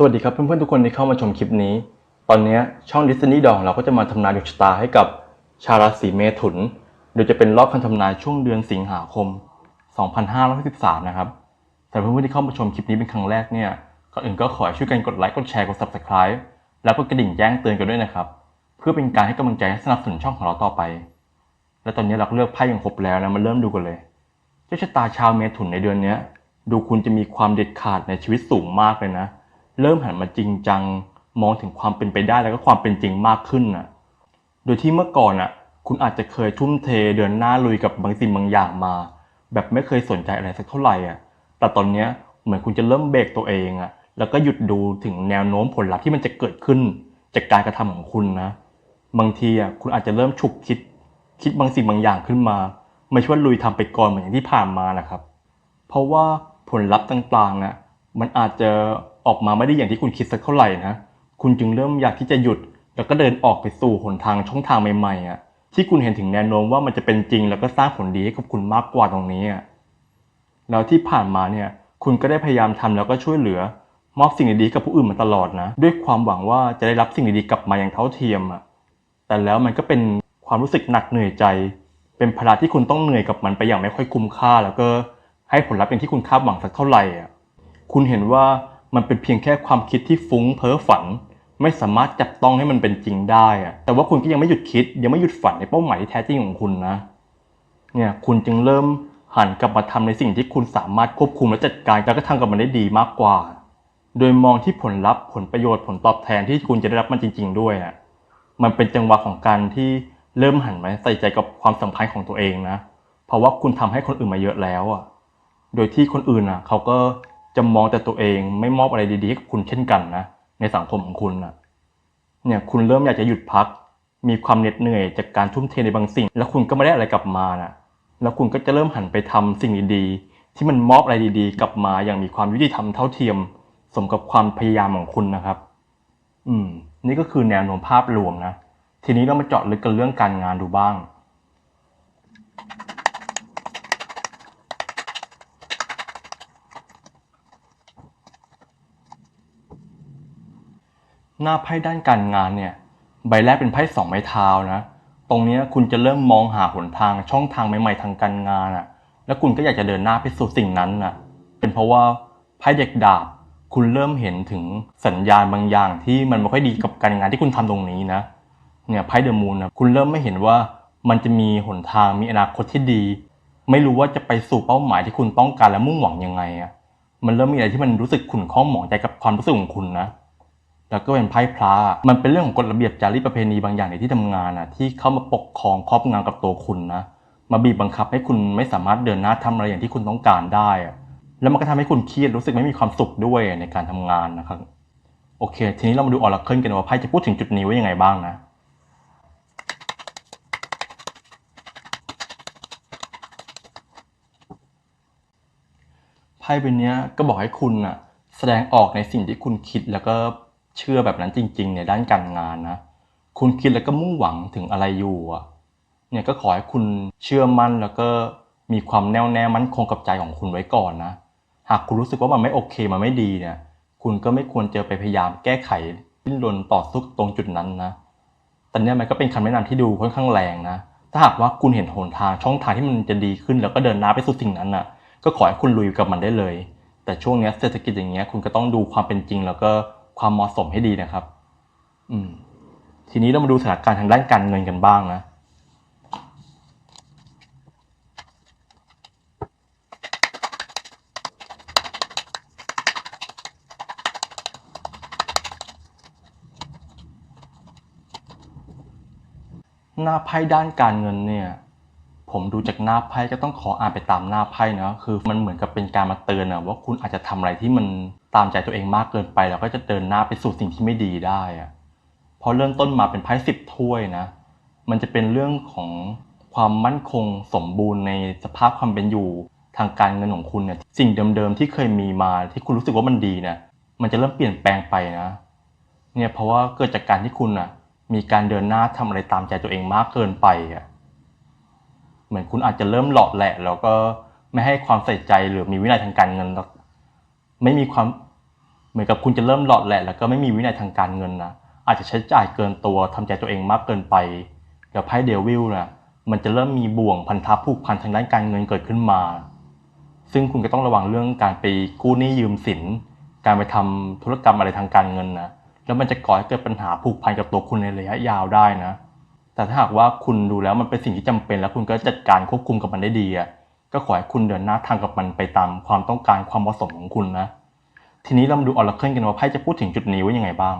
สวัสดีครับเพื่อนๆทุกคนที่เข้ามาชมคลิปนี้ ตอนนี้ช่องดิสนีย์ดองเราก็จะมาทำนายดวงชะตาให้กับชาวราศีเมถุน โดยจะเป็นรอบคำทำนายช่วงเดือนสิงหาคม 2513นะครับสำหรับเพื่อนๆที่เข้ามาชมคลิปนี้เป็นครั้งแรกเนี่ยก่อนอื่นก็ขอช่วยกันกดไลค์กดแชร์กด subscribe แล้วก็กระดิ่งแจ้งเตือนกันด้วยนะครับ เพื่อเป็นการให้กำลังใจและสนับสนุนช่องของเราต่อไป และตอนนี้เราก็เลือกไพ่อย่างครบแล้วนะมาเริ่มดูกันเลยเจ้าชะตาชาวเมถุนในเดือนนี้ดูคุณจะมีความเด็ดขาดในชีวิตสูงมากเลยนะเเริ่มหันมาจริงจัง มองถึงความเป็นไปได้แล้วก็ความเป็นจริงมากขึ้นน่ะ โดยที่เมื่อก่อนน่ะ คุณอาจจะเคยทุ่มเทเดินหน้าลุยกับบางสิ่งบางอย่างมา แบบไม่เคยสนใจอะไรสักเท่าไหร่อะ แต่ตอนเนี้ยเหมือนคุณจะเริ่มเบรกตัวเองอะ แล้วก็หยุดดูถึงแนวโน้มผลลัพธ์ที่มันจะเกิดขึ้น จากการกระทำของคุณนะ บางทีอะคุณอาจจะเริ่มฉุกคิด คิดบางสิ่งบางอย่างขึ้นมาไม่ใช่ว่าลุยทำไปก่อนเหมือนอย่างที่ผ่านมานะครับ เพราะว่าผลลัพธ์ต่างๆน่ะมันอาจจะ ออกมาไม่ได้อย่างที่คุณคิดสักเท่าไหร่นะ คุณจึงเริ่มอยากที่จะหยุด แล้วก็เดินออกไปสู่หนทางช่องทางใหม่ๆอะที่คุณเห็นถึงแนวโน้มว่ามันจะเป็นจริง แล้วก็สร้างผลดีให้กับคุณมากกว่าตรงนี้อะแล้วที่ผ่านมาเนี่ยคุณก็ได้พยายามทำแล้วก็ช่วยเหลือ มอบสิ่งดีๆกับผู้อื่นมาตลอดนะ ด้วยความหวังว่าจะได้รับสิ่งดีๆกลับมาอย่างเท่าเทียมอะแต่แล้วมันก็เป็นความรู้สึกหนักเหนื่อยใจ เป็นภาระที่คุณต้องเหนื่อยกับมันไปอย่างไม่ค่อยคุ้มค่า แล้วก็ให้ผลลัพธ์อย่างที่คุณคาดหวังสักเท่าไหร่อะคุณเห็นว่า มันเป็นเพียงแค่ความคิดที่ฟุ้งเพ้อฝัน ไม่สามารถจับต้องให้มันเป็นจริงได้อะแต่ว่าคุณก็ยังไม่หยุดคิด ยังไม่หยุดฝันในเป้าหมายที่แท้จริงของคุณนะ เนี่ยคุณจึงเริ่มหันกลับมาทำในสิ่งที่คุณสามารถควบคุมและจัดการแล้วก็ทำกับมันได้ดีมากกว่า โดยมองที่ผลลัพธ์ผลประโยชน์ผลตอบแทนที่คุณจะได้รับมันจริง ๆ ด้วยอะมันเป็นจังหวะของการที่เริ่มหันมาใส่ใจกับความสัมพันธ์ของตัวเองนะ เพราะว่าคุณทำให้คนอื่นมาเยอะแล้วอะ โดยที่คนอื่นอะ เขาก็ จะมองแต่ตัวเองไม่มอบอะไรดีๆให้กับคุณเช่นกันนะในสังคมของคุณอะเนี่ยคุณเริ่มอยากจะหยุดพัก มีความเหน็ดเหนื่อยจากการทุ่มเทในบางสิ่ง แล้วคุณก็ไม่ได้อะไรกลับมาน่ะแล้วคุณก็จะเริ่มหันไปทำสิ่งดีๆที่มันมอบอะไรดีๆ กลับมาอย่างมีความยุติธรรมเท่าเทียม สมกับความพยายามของคุณนะครับ อืม นี่ก็คือแนวโน้มภาพรวมนะทีนี้เรามาเจาะลึกกันเรื่องการงานดูบ้าง หน้าไพ่ด้านการงานเนี่ย ใบแรกเป็นไพ่สองไม้เท้านะ ตรงนี้คุณจะเริ่มมองหาหนทางช่องทางใหม่ๆทางการงานอะ แล้วคุณก็อยากจะเดินหน้าไปสู่สิ่งนั้นน่ะ เป็นเพราะว่าไพ่เด็กดาบ คุณเริ่มเห็นถึงสัญญาณบางอย่างที่มันไม่ค่อยดีกับการงานที่คุณทำตรงนี้นะ เนี่ยไพ่เดอะมูนนะคุณเริ่มไม่เห็นว่ามันจะมีหนทางมีอนาคตที่ดี ไม่รู้ว่าจะไปสู่เป้าหมายที่คุณต้องการและมุ่งหวังยังไงอะมันเริ่มมีอะไรที่มันรู้สึกขุ่นข้องหมองใจกับความรู้สึกของคุณนะ แล้วก็เป็นไพ่พระมันเป็นเรื่องของกฎระเบียบจารีตประเพณีบางอย่างในที่ทำงานอะที่เข้ามาปกครองครอบงำกับตัวคุณนะมาบีบบังคับให้คุณไม่สามารถเดินหน้าทำอะไรอย่างที่คุณต้องการได้ แล้วมันก็ทำให้คุณเครียดรู้สึกไม่มีความสุขด้วยในการทำงานนะครับ โอเค ทีนี้เรามาดูออร์เคิลกันว่าไพ่จะพูดถึงจุดนี้ไว้ยังไงบ้างนะไพ่ใบเนี้ยก็บอกให้คุณน่ะแสดงออกในสิ่งที่คุณคิดแล้วก็ เชื่อแบบนั้นจริง ๆ ในด้านการงานนะ คุณคิดแล้วก็มุ่งหวังถึงอะไรอยู่อะเนี่ยก็ขอให้คุณเชื่อมั่นแล้วก็มีความแน่วแน่มั่นคงกับใจของคุณไว้ก่อนนะ หากคุณรู้สึกว่ามันไม่โอเคมันไม่ดีเนี่ย คุณก็ไม่ควรจะไปพยายามแก้ไขดิ้นรนต่อสู้ตรงจุดนั้นนะแต่เนี่ยมันก็เป็นคำแนะนำที่ดูค่อนข้างแรงนะ ถ้าหากว่าคุณเห็นหนทางช่องทางที่มันจะดีขึ้น แล้วก็เดินหน้าไปสู่สิ่งนั้นน่ะ ก็ขอให้คุณลุยกับมันได้เลย แต่ช่วงเนี้ยเศรษฐกิจอย่างเงี้ยคุณก็ต้องดูความเป็นจริงแล้วก็ ความเหมาะสมให้ดีนะครับ อืม ทีนี้เรามาดูสถานการณ์ทางด้านการเงินกันบ้างนะหน้าไพ่ด้านการเงินเนี่ย ผมดูจากหน้าไพ่ก็ต้องขออ่านไปตามหน้าไพ่นะคือมันเหมือนกับเป็นการมาเตือนนะว่าคุณอาจจะทำอะไรที่มันตามใจตัวเองมากเกินไปแล้วก็จะเดินหน้าไปสู่สิ่งที่ไม่ดีได้อะเพราะเริ่มต้นมาเป็นไพ่สิบถ้วยนะ มันจะเป็นเรื่องของความมั่นคงสมบูรณ์ในสภาพความเป็นอยู่ทางการเงินของคุณเนี่ยสิ่งเดิมๆที่เคยมีมาที่คุณรู้สึกว่ามันดีเนี่ยมันจะเริ่มเปลี่ยนแปลงไปนะเนี่ยเพราะว่าเกิดจากการที่คุณอะมีการเดินหน้าทำอะไรตามใจตัวเองมากเกินไปอะ เหมือนคุณอาจจะเริ่มหลอกแหละ แล้วก็ไม่ให้ความใส่ใจหรือมีวินัยทางการเงินแล้วไม่มีความเหมือนกับคุณจะเริ่มหลอดแหละ แล้วก็ไม่มีวินัยทางการเงินนะอาจจะใช้จ่ายเกินตัวทำใจตัวเองมากเกินไปเดี๋ยวไพ่เดวิลนะมันจะเริ่มมีบ่วงพันธะผูกพันทางด้านการเงินเกิดขึ้นมา ซึ่งคุณก็ต้องระวังเรื่องการไปกู้หนี้ยืมสิน การไปทำธุรกรรมอะไรทางการเงินนะแล้วมันจะก่อให้เกิดปัญหาผูกพันกับตัวคุณในระยะยาวได้นะ แต่ถ้าหากว่าคุณดูแล้วมันเป็นสิ่งที่จำเป็น แล้วคุณก็จัดการควบคุมกับมันได้ดีอะก็ขอให้คุณเดินหน้าทางกับมันไปตามความต้องการความเหมาะสมของคุณนะ ทีนี้เรามาดูออร์เคิลกันว่าไพ่จะพูดถึงจุดนี้ว่ายังไงบ้าง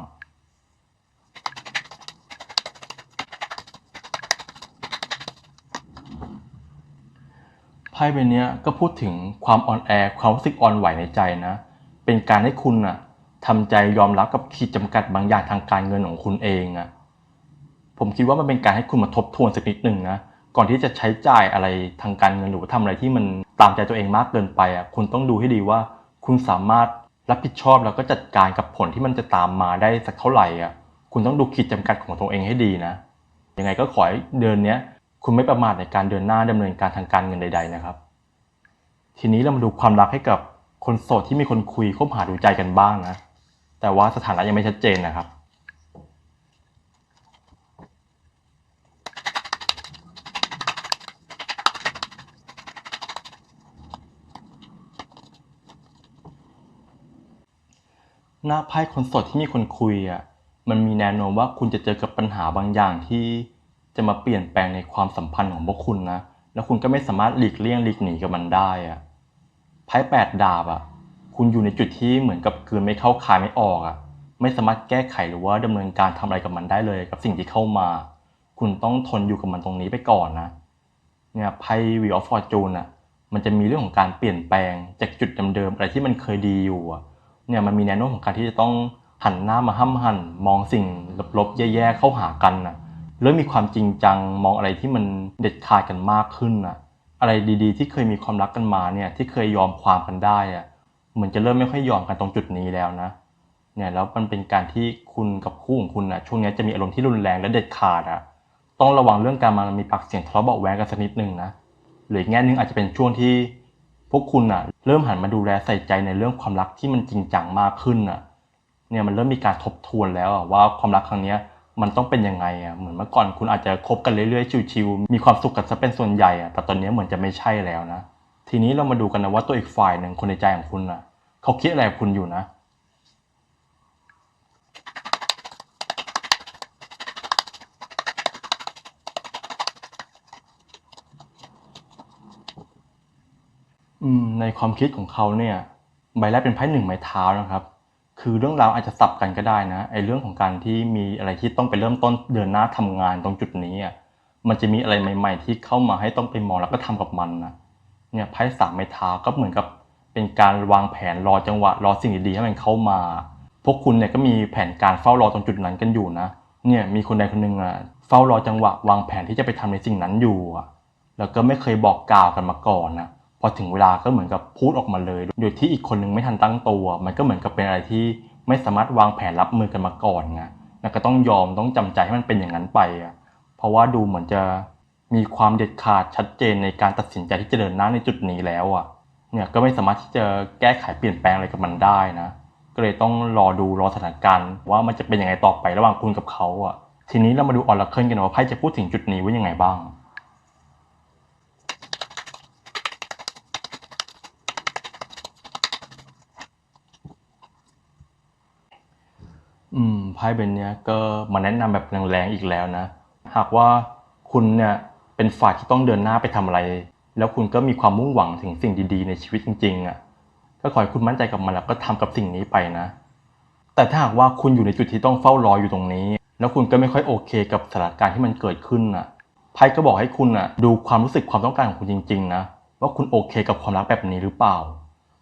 ไพ่ใบเนี้ยก็พูดถึงความอ่อนแอความรู้สึกอ่อนไหวในใจนะ เป็นการให้คุณอะทำใจยอมรับกับขีดจำกัดบางอย่างทางการเงินของคุณเองอะ ผมคิดว่ามันเป็นการให้คุณมาทบทวนสักนิดหนึ่งนะก่อนที่จะใช้จ่ายอะไรทางการเงินหรือว่าทำอะไรที่มันตามใจตัวเองมากเกินไปอะคุณต้องดูให้ดีว่า คุณสามารถรับผิดชอบแล้วก็จัดการกับผลที่มันจะตามมาได้สักเท่าไหร่อะคุณต้องดูขีดจำกัดของตัวเองให้ดีนะยังไงก็ขอให้เดือนนี้คุณไม่ประมาทในการเดินหน้าดำเนินการทางการเงินใด ๆนะครับ ทีนี้เรามาดูความรักให้กับคนโสดที่มีคนคุยคบหาดูใจกันบ้างนะแต่ว่าสถานะยังไม่ชัดเจนนะครับ หน้าไพ่คนโสดที่มีคนคุยอะมันมีแนวโน้มว่าคุณจะเจอกับปัญหาบางอย่างที่จะมาเปลี่ยนแปลงในความสัมพันธ์ของพวกคุณนะ แล้วคุณก็ไม่สามารถหลีกเลี่ยงหลีกหนีกับมันได้อะไพ่แปดดาบอะ คุณอยู่ในจุดที่เหมือนกับกลืนไม่เข้าคายไม่ออกอะ ไม่สามารถแก้ไขหรือว่าดำเนินการทำอะไรกับมันได้เลย กับสิ่งที่เข้ามา คุณต้องทนอยู่กับมันตรงนี้ไปก่อนนะ เนี่ยไพ่วีออฟฟอร์จูนอะ มันจะมีเรื่องของการเปลี่ยนแปลงจากจุดเดิมๆอะไรที่มันเคยดีอยู่อะ เนี่ยมันมีแนวโน้มของการที่จะต้องหันหน้ามาห้ำหันมองสิ่งลบๆ แย่ๆเข้าหากันนะเริ่มมีความจริงจังมองอะไรที่มันเด็ดขาดกันมากขึ้นน่ะอะไรดีๆ ที่เคยมีความรักกันมาเนี่ยที่เคยยอมความกันได้อะเหมือนจะเริ่มไม่ค่อยยอมกันตรงจุดนี้แล้วนะเนี่ยแล้วมันเป็นการที่คุณกับคู่ของคุณนะช่วงนี้จะมีอารมณ์ที่รุนแรงและเด็ดขาดอะต้องระวังเรื่องการมามีปากเสียงทะเลาะเบาะแว้งกันสักนิดนึงนะหรืออีกแง่นึงอาจจะเป็นช่วงที่ พวกคุณอะ เริ่มหันมาดูแลใส่ใจในเรื่องความรักที่มันจริงจังมากขึ้นอะ เนี่ยมันเริ่มมีการทบทวนแล้วว่าความรักครั้งเนี้ยมันต้องเป็นยังไงอะเหมือนเมื่อก่อนคุณอาจจะคบกันเรื่อยๆชิวๆมีความสุขกันซะเป็นส่วนใหญ่อะแต่ตอนนี้เหมือนจะไม่ใช่แล้วนะทีนี้เรามาดูกันนะว่าตัวอีกฝ่ายหนึ่งคนในใจของคุณอะ เขาคิดอะไรกับคุณอยู่นะ อืมในความคิดของเขาเนี่ย ใบแรกเป็นไพ่หนึ่งไม้เท้านะครับ คือเรื่องราวอาจจะสับกันก็ได้นะไอ้เรื่องของการที่มีอะไรที่ต้องไปเริ่มต้นเดินหน้าทำงานตรงจุดนี้อะมันจะมีอะไรใหม่ ๆ ที่เข้ามาให้ต้องไปมองแล้วก็ทำกับมันนะเนี่ยไพ่สามไม้เท้าก็เหมือนกับเป็นการวางแผนรอจังหวะรอสิ่งดีๆให้มันเข้ามา พวกคุณเนี่ยก็มีแผนการเฝ้ารอตรงจุดนั้นกันอยู่นะ เนี่ยมีคนใดคนหนึ่งอะเฝ้ารอจังหวะ วางแผนที่จะไปทำในสิ่งนั้นอยู่อะแล้วก็ไม่เคยบอกกล่าวกันมาก่อนนะ พอถึงเวลาก็เหมือนกับพูดออกมาเลย โดยที่อีกคนนึงไม่ทันตั้งตัว มันก็เหมือนกับเป็นอะไรที่ไม่สามารถวางแผนรับมือกันมาก่อนไงแล้วก็ต้องยอมต้องจำใจให้มันเป็นอย่างนั้นไปอะเพราะว่าดูเหมือนจะมีความเด็ดขาดชัดเจนในการตัดสินใจที่จะเดินหน้าในจุดนี้แล้วอะ เนี่ยก็ไม่สามารถที่จะแก้ไขเปลี่ยนแปลงอะไรกับมันได้นะ ก็เลยต้องรอดูรอสถานการณ์ว่ามันจะเป็นยังไงต่อไประหว่างคุณกับเขาอะ ทีนี้เรามาดูออร์เคิลกันว่าไพ่จะพูดถึงจุดนี้ว่ายังไงบ้าง อืมไพ่ใบเนี้ยก็มาแนะนำแบบแรงๆอีกแล้วนะ หากว่าคุณเนี่ยเป็นฝ่ายที่ต้องเดินหน้าไปทำอะไร แล้วคุณก็มีความมุ่งหวังถึงสิ่งดีๆ ในชีวิตจริงๆอะก็ขอให้คุณมั่นใจกับมันแล้วก็ทำกับสิ่งนี้ไปนะ แต่ถ้าหากว่าคุณอยู่ในจุดที่ต้องเฝ้ารออยู่ตรงนี้ แล้วคุณก็ไม่ค่อยโอเคกับสถานการณ์ที่มันเกิดขึ้นอะไพ่ก็บอกให้คุณอะดูความรู้สึกความต้องการของคุณจริงๆนะว่าคุณโอเคกับความรักแบบนี้หรือเปล่า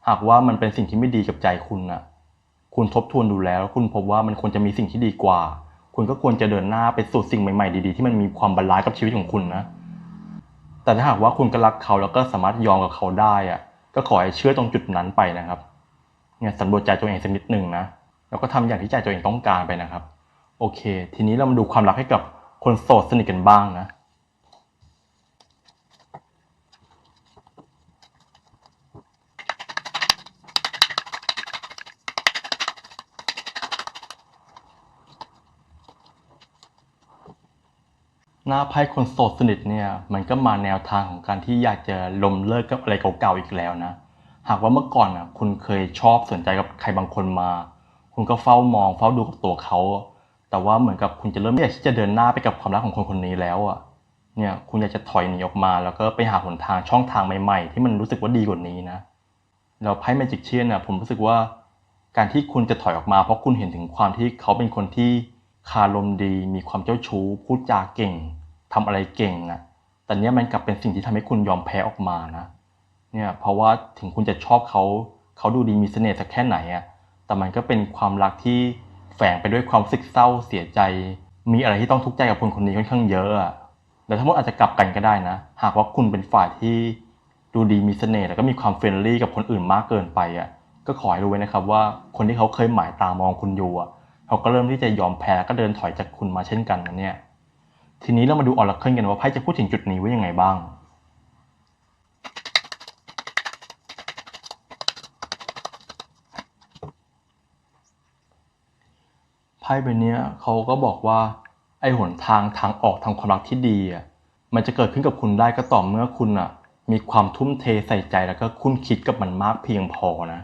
หากว่ามันเป็นสิ่งที่ไม่ดีกับใจคุณอะ คุณทบทวนดูแล้ว คุณพบว่ามันควรจะมีสิ่งที่ดีกว่า คุณก็ควรจะเดินหน้าไปสู่สิ่งใหม่ๆ ดีๆ ที่มันมีความบาลานซ์กับชีวิตของคุณนะ แต่ถ้าหากว่าคุณก็รักเขาแล้วก็สามารถยอมกับเขาได้อะก็ขอให้เชื่อตรงจุดนั้นไปนะครับเนี่ยสำรวจใจตัวเองสักนิดหนึ่งนะ แล้วก็ทำอย่างที่ใจตัวเองต้องการไปนะครับ โอเค ทีนี้เรามาดูความรักให้กับคนโสดสนิทกันบ้างนะ หน้าไพ่คนโสดสนิทเนี่ยมันก็มาแนวทางของการที่อยากจะลมเลิกกับอะไรเก่าๆอีกแล้วนะ หากว่าเมื่อก่อนอะคุณเคยชอบสนใจกับใครบางคนมา คุณก็เฝ้ามองเฝ้าดูกับตัวเขา แต่ว่าเหมือนกับคุณจะเริ่มไม่อยากที่จะเดินหน้าไปกับความรักของคนคนนี้แล้วอะเนี่ยคุณอยากจะถอยหนีออกมา แล้วก็ไปหาหนทางช่องทางใหม่ๆ ที่มันรู้สึกว่าดีกว่านี้นะแล้วไพ่แมจิกเชียนน่ะผมรู้สึกว่าการที่คุณจะถอยออกมาเพราะคุณเห็นถึงความที่เขาเป็นคนที่ คารมดี มีความเจ้าชู้ พูดจาเก่งทำอะไรเก่งอะแต่เนี้ยมันกลับเป็นสิ่งที่ทำให้คุณยอมแพ้ออกมานะ เนี่ยเพราะว่าถึงคุณจะชอบเขา เขาดูดีมีเสน่ห์สักแค่ไหนอะแต่มันก็เป็นความรักที่แฝงไปด้วยความสึกเศร้าเสียใจ มีอะไรที่ต้องทุกข์ใจกับคนคนนี้ค่อนข้างเยอะอะแต่ทั้งหมดอาจจะกลับกันก็ได้นะ หากว่าคุณเป็นฝ่ายที่ดูดีมีเสน่ห์แล้วก็มีความเฟรนลี่กับคนอื่นมากเกินไปอะก็ขอให้รู้ไว้นะครับว่าคนที่เขาเคยหมายตามองคุณอยู่อะ เขาก็เริ่มที่จะยอมแพ้แล้วก็เดินถอยจากคุณมาเช่นกันนะเนี่ย ทีนี้เรามาดูออร์เคิลกันว่าไพ่จะพูดถึงจุดนี้ว่ายังไงบ้างไพ่ใบเนี้ยเขาก็บอกว่าไอ้หนทางทางออกทางความรักที่ดีอะมันจะเกิดขึ้นกับคุณได้ก็ต่อเมื่อคุณอะมีความทุ่มเทใส่ใจแล้วก็คุณคิดกับมันมากเพียงพอนะ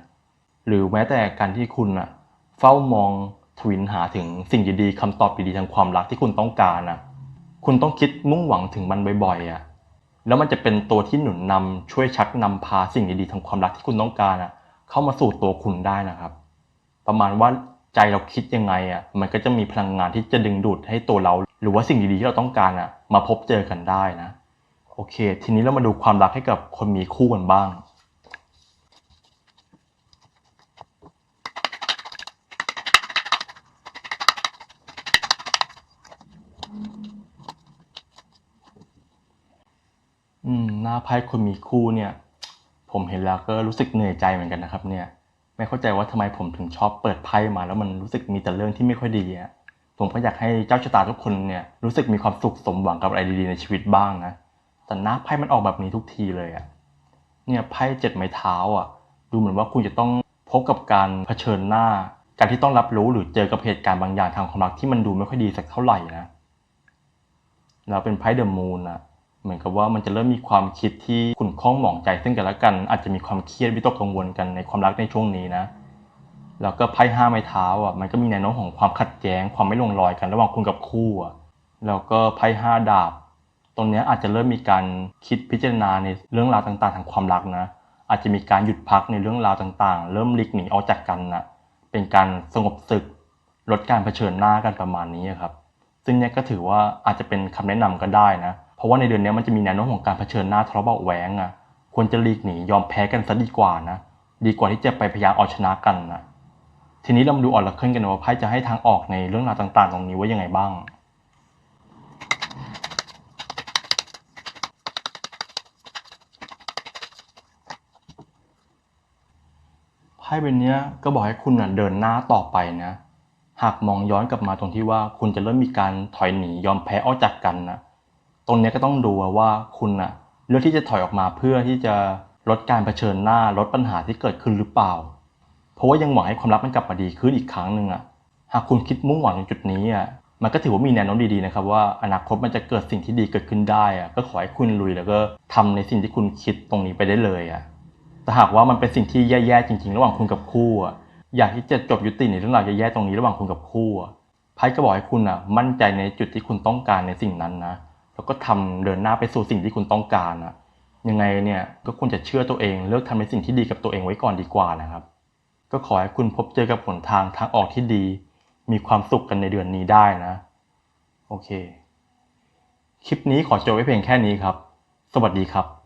หรือแม้แต่การที่คุณอะเฝ้ามอง ทวินหาถึงสิ่งดีๆคำตอบดีๆทางความรักที่คุณต้องการอะคุณต้องคิดมุ่งหวังถึงมันบ่อยๆอะแล้วมันจะเป็นตัวที่หนุนนำช่วยชักนำพาสิ่งดีๆทางความรักที่คุณต้องการอะเข้ามาสู่ตัวคุณได้นะครับ ประมาณว่าใจเราคิดยังไงอะมันก็จะมีพลังงานที่จะดึงดูดให้ตัวเรา หรือว่าสิ่งดีๆที่เราต้องการอะมาพบเจอกันได้นะ โอเค ทีนี้เรามาดูความรักให้กับคนมีคู่กันบ้าง อืมหน้าไพ่คนมีคู่เนี่ย ผมเห็นแล้วก็รู้สึกเหนื่อยใจเหมือนกันนะครับ เนี่ย ไม่เข้าใจว่าทำไมผมถึงชอบเปิดไพ่มา แล้วมันรู้สึกมีแต่เรื่องที่ไม่ค่อยดีอะผมก็อยากให้เจ้าชะตาทุกคนเนี่ยรู้สึกมีความสุขสมหวังกับอะไรดีๆในชีวิตบ้างนะแต่หน้าไพ่มันออกแบบนี้ทุกทีเลยอะเนี่ยไพ่เจ็ดไม้เท้าอะดูเหมือนว่าคุณจะต้องพบกับการเผชิญหน้า การที่ต้องรับรู้หรือเจอกับเหตุการณ์บางอย่างทางความรักที่มันดูไม่ค่อยดีสักเท่าไหร่นะแล้วเป็นไพ่เดอะมูนอะ เหมือนกับว่ามันจะเริ่มมีความคิดที่ขุ่นข้องหมองใจซึ่งกันและกัน อาจจะมีความเครียดวิตกกังวลกันในความรักในช่วงนี้นะ แล้วก็ไพ่ห้าไม้เท้าอะมันก็มีแนวโน้มของความขัดแย้ง ความไม่ลงรอยกันระหว่างคุณกับคู่อะแล้วก็ไพ่ห้าดาบ ตรงนี้อาจจะเริ่มมีการคิดพิจารณาในเรื่องราวต่างๆ ทางความรักนะ อาจจะมีการหยุดพักในเรื่องราวต่างๆ เริ่มหลีกหนีออกจากกันนะเป็นการสงบศึก ลดการเผชิญหน้ากันประมาณนี้ครับ ซึ่งเนี่ยก็ถือว่าอาจจะเป็นคำแนะนำก็ได้นะ ราะว่าในเดือนนี้มันจะมีแนวโน้มของการเผชิญหน้าทะเลาะเบาแหวงอะควรจะหลีกหนียอมแพ้กันซะดีกว่านะดีกว่าที่จะไปพยายามเอาชนะกันนะทีนี้เรามาดูออร์เคิลกันว่าไพ่จะให้ทางออกในเรื่องราวต่าง ๆ ตรงนี้ว่ายังไงบ้างไพ่ใบเนี้ยก็บอกให้คุณน่ะเดินหน้าต่อไปนะ หากมองย้อนกลับมาตรงที่ว่าคุณจะเริ่มมีการถอยหนียอมแพ้ออกจากกันนะ ตรงนี้ก็ต้องดูว่าคุณน่ะเลือกที่จะถอยออกมาเพื่อที่จะลดการเผชิญหน้าลดปัญหาที่เกิดขึ้นหรือเปล่า เพราะว่ายังหวังให้ความรักมันกลับมาดีขึ้นอีกครั้งหนึ่งอะหากคุณคิดมุ่งหวังตรงจุดนี้อะมันก็ถือว่ามีแนวโน้มดีๆนะครับว่าอนาคตมันจะเกิดสิ่งที่ดีเกิดขึ้นได้อะก็ขอให้คุณลุยแล้วก็ทำในสิ่งที่คุณคิดตรงนี้ไปได้เลยอะแต่หากว่ามันเป็นสิ่งที่แย่ๆจริง ๆ ระหว่างคุณกับคู่อะอยากที่จะจบยุติในเรื่องราวแย่ๆตรงนี้ระหว่างคุณกับคู่อะไพ่ก็บอกให้คุณอะมั่นใจในจุดที่คุณต้องการในสิ่งนั้นนะ แล้วก็ทำเดินหน้าไปสู่สิ่งที่คุณต้องการอะยังไงเนี่ยก็ควรจะเชื่อตัวเองเลือกทำในสิ่งที่ดีกับตัวเองไว้ก่อนดีกว่านะครับ ก็ขอให้คุณพบเจอกับหนทางทางออกที่ดี มีความสุขกันในเดือนนี้ได้นะ โอเค คลิปนี้ขอจบไว้เพียงแค่นี้ครับ สวัสดีครับ